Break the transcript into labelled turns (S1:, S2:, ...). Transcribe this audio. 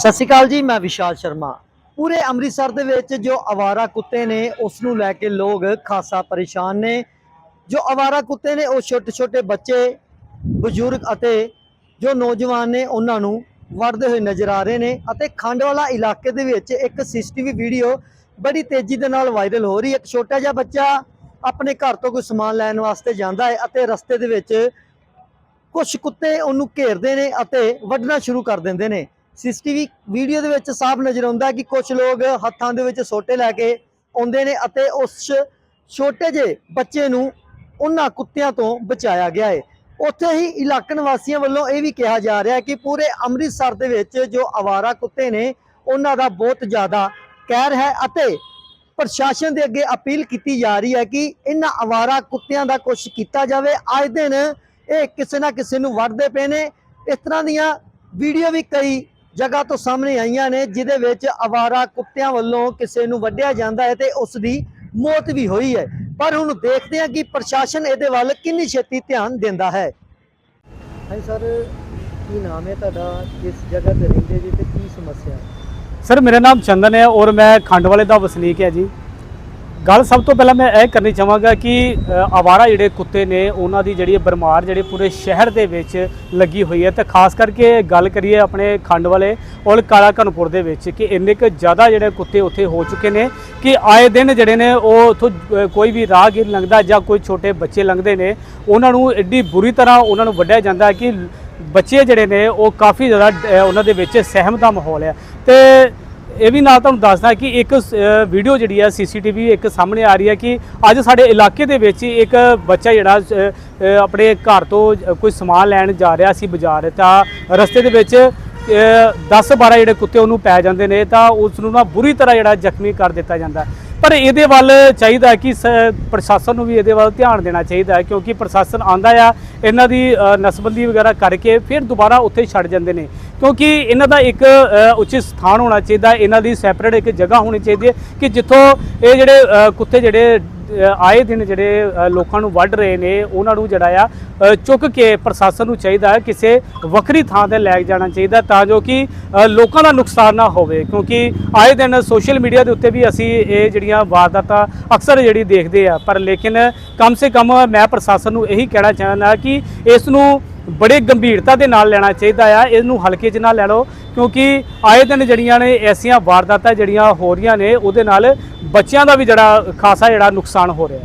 S1: ਸਤਿ ਸ਼੍ਰੀ ਅਕਾਲ ਜੀ, ਮੈਂ ਵਿਸ਼ਾਲ ਸ਼ਰਮਾ। ਪੂਰੇ ਅੰਮ੍ਰਿਤਸਰ ਦੇ ਵਿੱਚ ਜੋ ਅਵਾਰਾ ਕੁੱਤੇ ਨੇ, ਉਸ ਨੂੰ ਲੈ ਕੇ ਲੋਕ ਖਾਸਾ ਪਰੇਸ਼ਾਨ ਨੇ। ਜੋ ਅਵਾਰਾ ਕੁੱਤੇ ਨੇ, ਉਹ ਛੋਟੇ ਛੋਟੇ ਬੱਚੇ, ਬਜ਼ੁਰਗ ਅਤੇ ਜੋ ਨੌਜਵਾਨ ਨੇ, ਉਹਨਾਂ ਨੂੰ ਵੜਦੇ ਹੋਏ ਨਜ਼ਰ ਆ ਰਹੇ ਨੇ ਅਤੇ ਖੰਡਵਾਲਾ ਇਲਾਕੇ ਦੇ ਵਿੱਚ ਇੱਕ ਸੀਸੀਟੀਵੀ ਵੀਡੀਓ ਬੜੀ ਤੇਜ਼ੀ ਦੇ ਨਾਲ ਵਾਇਰਲ ਹੋ ਰਹੀ ਹੈ। ਇੱਕ ਛੋਟਾ ਜਿਹਾ ਬੱਚਾ ਆਪਣੇ ਘਰ ਤੋਂ ਕੋਈ ਸਮਾਨ ਲੈਣ ਵਾਸਤੇ ਜਾਂਦਾ ਹੈ ਅਤੇ ਰਸਤੇ ਦੇ ਵਿੱਚ ਕੁਝ ਕੁੱਤੇ ਉਹਨੂੰ ਘੇਰਦੇ ਨੇ ਅਤੇ ਵੱਢਣਾ ਸ਼ੁਰੂ ਕਰ ਦਿੰਦੇ ਨੇ। ਸੀਸੀਟੀਵੀ ਵੀਡੀਓ ਦੇ ਵਿੱਚ ਸਾਫ਼ ਨਜ਼ਰ ਆਉਂਦਾ ਕਿ ਕੁਝ ਲੋਕ ਹੱਥਾਂ ਦੇ ਵਿੱਚ ਸੋਟੇ ਲੈ ਕੇ ਆਉਂਦੇ ਨੇ ਅਤੇ ਉਸ ਛੋਟੇ ਜਿਹੇ ਬੱਚੇ ਨੂੰ ਉਹਨਾਂ ਕੁੱਤਿਆਂ ਤੋਂ ਬਚਾਇਆ ਗਿਆ ਹੈ। ਉੱਥੇ ਹੀ ਇਲਾਕਨ ਵਾਸੀਆਂ ਵੱਲੋਂ ਇਹ ਵੀ ਕਿਹਾ ਜਾ ਰਿਹਾ ਹੈ ਕਿ ਪੂਰੇ ਅੰਮ੍ਰਿਤਸਰ ਦੇ ਵਿੱਚ ਜੋ ਆਵਾਰਾ ਕੁੱਤੇ ਨੇ, ਉਹਨਾਂ ਦਾ ਬਹੁਤ ਜ਼ਿਆਦਾ ਕਹਿਰ ਹੈ ਅਤੇ ਪ੍ਰਸ਼ਾਸਨ ਦੇ ਅੱਗੇ ਅਪੀਲ ਕੀਤੀ ਜਾ ਰਹੀ ਹੈ ਕਿ ਇਹਨਾਂ ਆਵਾਰਾ ਕੁੱਤਿਆਂ ਦਾ ਕੁਝ ਕੀਤਾ ਜਾਵੇ। ਅੱਜ ਦਿਨ ਇਹ ਕਿਸੇ ਨਾ ਕਿਸੇ ਨੂੰ ਵੱਢਦੇ ਪਏ ਨੇ। ਇਸ ਤਰ੍ਹਾਂ ਦੀਆਂ ਵੀਡੀਓ ਵੀ ਕਈ ਜਗ੍ਹਾ ਤੋਂ ਸਾਹਮਣੇ ਆਈਆਂ ਨੇ ਜਿਹਦੇ ਵਿੱਚ ਆਵਾਰਾ ਕੁੱਤਿਆਂ ਵੱਲੋਂ ਕਿਸੇ ਨੂੰ ਵੱਢਿਆ ਜਾਂਦਾ ਹੈ ਤੇ ਉਸ ਦੀ ਮੌਤ ਵੀ ਹੋਈ ਹੈ। ਪਰ ਹੁਣ ਦੇਖਦੇ ਹਾਂ ਕਿ ਪ੍ਰਸ਼ਾਸਨ ਇਹਦੇ ਵੱਲ ਕਿੰਨੀ ਛੇਤੀ ਧਿਆਨ ਦਿੰਦਾ ਹੈ। ਹਾਂਜੀ ਸਰ ਕੀ ਨਾਮ ਹੈ ਤੁਹਾਡਾ? ਕਿਸ ਜਗ੍ਹਾ ਤੇ ਰਹਿੰਦੇ ਜੀ ਤੇ ਕੀ ਸਮੱਸਿਆ? ਹੈ
S2: ਸਰ ਮੇਰਾ ਨਾਮ ਚੰਦਨ ਹੈ ਔਰ ਮੈਂ ਖੰਡਵਾਲੇ ਦਾ ਵਸਨੀਕ ਹੈ ਜੀ। ਗੱਲ ਸਭ ਤੋਂ ਪਹਿਲਾਂ ਮੈਂ ਇਹ ਕਰਨੀ ਚਾਹਾਂਗਾ ਕਿ ਅ, ਆਵਾਰਾ ਜਿਹੜੇ ਕੁੱਤੇ ਨੇ ਉਹਨਾਂ ਦੀ ਜਿਹੜੀ ਬਰਮਾਰ ਜਿਹੜੇ ਪੂਰੇ ਸ਼ਹਿਰ ਦੇ ਵਿੱਚ ਲੱਗੀ ਹੋਈ ਹੈ ਤੇ ਖਾਸ ਕਰਕੇ ਗੱਲ ਕਰੀਏ ਆਪਣੇ ਖੰਡ ਵਾਲੇ ਔਰ ਕਾਲਾ ਘਨਪੁਰ ਦੇ ਵਿੱਚ ਕਿ ਇੰਨੇ ਕੁ ਜ਼ਿਆਦਾ ਜਿਹੜੇ ਕੁੱਤੇ ਉੱਥੇ ਹੋ ਚੁੱਕੇ ਨੇ ਕਿ ਆਏ ਦਿਨ ਜਿਹੜੇ ਨੇ ਉਹ ਉੱਥੋਂ ਕੋਈ ਵੀ ਰਾਹਗੀਰ ਲੰਘਦਾ ਜਾਂ ਕੋਈ ਛੋਟੇ ਬੱਚੇ ਲੰਘਦੇ ਨੇ ਉਹਨਾਂ ਨੂੰ ਐਡੀ ਬੁਰੀ ਤਰ੍ਹਾਂ ਉਹਨਾਂ ਨੂੰ ਵੱਢਿਆ ਜਾਂਦਾ ਕਿ ਬੱਚੇ ਜਿਹੜੇ ਨੇ ਉਹ ਕਾਫੀ ਜ਼ਿਆਦਾ ਉਹਨਾਂ ਦੇ ਵਿੱਚ ਸਹਿਮ ਦਾ ਮਾਹੌਲ ਹੈ। ਤੇ ਇਹ ਵੀ ਨਾਲ ਤੁਹਾਨੂੰ ਦੱਸਦਾ ਕਿ ਇੱਕ ਵੀਡੀਓ ਜਿਹੜੀ ਹੈ ਸੀਸੀਟੀਵੀ ਇੱਕ ਸਾਹਮਣੇ ਆ ਰਹੀ ਹੈ ਕਿ ਅੱਜ ਸਾਡੇ ਇਲਾਕੇ ਦੇ ਵਿੱਚ ਇੱਕ ਬੱਚਾ ਜਿਹੜਾ ਆਪਣੇ ਘਰ ਤੋਂ ਕੋਈ ਸਮਾਨ ਲੈਣ ਜਾ ਰਿਹਾ ਸੀ ਬਾਜ਼ਾਰ। ਤਾਂ ਰਸਤੇ ਦੇ ਵਿੱਚ 10 12 ਜਿਹੜੇ ਕੁੱਤੇ ਉਹਨੂੰ ਪੈ ਜਾਂਦੇ ਨੇ, ਤਾਂ ਉਸ ਨੂੰ ਨਾ ਬੁਰੀ ਤਰ੍ਹਾਂ ਜਿਹੜਾ ਜ਼ਖਮੀ ਕਰ ਦਿੱਤਾ ਜਾਂਦਾ ਪਰ ਇਹਦੇ ਵੱਲ ਚਾਹੀਦਾ ਕਿ ਸ- ਪ੍ਰਸ਼ਾਸਨ ਨੂੰ ਵੀ ਇਹਦੇ ਵੱਲ ਧਿਆਨ ਦੇਣਾ ਚਾਹੀਦਾ ਹੈ, ਕਿਉਂਕਿ ਪ੍ਰਸ਼ਾਸਨ ਆਂਦਾ ਆ, ਇਹਨਾਂ ਦੀ ਨਸਬੰਦੀ ਵਗੈਰਾ ਕਰਕੇ ਫਿਰ ਦੁਬਾਰਾ ਉੱਥੇ ਛੱਡ ਜਾਂਦੇ ਨੇ। ਕਿਉਂਕਿ ਇਹਨਾਂ ਦਾ ਇੱਕ ਉਚਿਤ ਸਥਾਨ ਹੋਣਾ ਚਾਹੀਦਾ, ਇਹਨਾਂ ਦੀ ਸੈਪਰੇਟ ਇੱਕ ਜਗ੍ਹਾ ਹੋਣੀ ਚਾਹੀਦੀ ਹੈ ਕਿ ਜਿੱਥੋਂ ਇਹ ਜਿਹੜੇ ਕੁੱਤੇ ਜਿਹੜੇ ਆਏ ਦਿਨ ਜਿਹੜੇ ਲੋਕਾਂ ਨੂੰ ਵੱਢ ਰਹੇ ਨੇ, ਉਹਨਾਂ ਨੂੰ ਜਿਹੜਾ ਆ ਚੁੱਕ ਕੇ ਪ੍ਰਸ਼ਾਸਨ ਨੂੰ ਚਾਹੀਦਾ ਹੈ, ਕਿਸੇ ਵੱਖਰੀ ਥਾਂ ਤੇ ਲੈ ਕੇ ਜਾਣਾ ਚਾਹੀਦਾ ਤਾਂ ਜੋ ਕਿ ਲੋਕਾਂ ਦਾ ਨੁਕਸਾਨ ਨਾ ਹੋਵੇ। ਕਿਉਂਕਿ ਆਏ ਦਿਨ ਸੋਸ਼ਲ ਮੀਡੀਆ ਦੇ ਉੱਤੇ ਵੀ ਅਸੀਂ ਇਹ ਜਿਹੜੀਆਂ ਵਾਰਦਾਤਾਂ ਅਕਸਰ ਜਿਹੜੀ ਦੇਖਦੇ ਆ, ਪਰ ਲੇਕਿਨ ਕਮ ਸੇ ਕਮ ਮੈਂ ਪ੍ਰਸ਼ਾਸਨ ਨੂੰ ਇਹੀ ਕਹਿਣਾ ਚਾਹੁੰਦਾ ਕਿ ਇਸ ਨੂੰ ਬੜੇ ਗੰਭੀਰਤਾ ਦੇ ਨਾਲ ਲੈਣਾ ਚਾਹੀਦਾ ਆ। ਇਹਨੂੰ ਹਲਕੇ 'ਚ ਨਾ ਲੈ ਲਓ, ਕਿਉਂਕਿ ਆਏ ਦਿਨ ਜਿਹੜੀਆਂ ਨੇ ਐਸੀਆਂ ਵਾਰਦਾਤਾਂ ਜਿਹੜੀਆਂ ਹੋ ਰਹੀਆਂ ਨੇ, ਉਹਦੇ ਨਾਲ ਬੱਚਿਆਂ ਦਾ ਵੀ ਜਿਹੜਾ ਖਾਸਾ ਜਿਹੜਾ ਨੁਕਸਾਨ ਹੋ ਰਿਹਾ।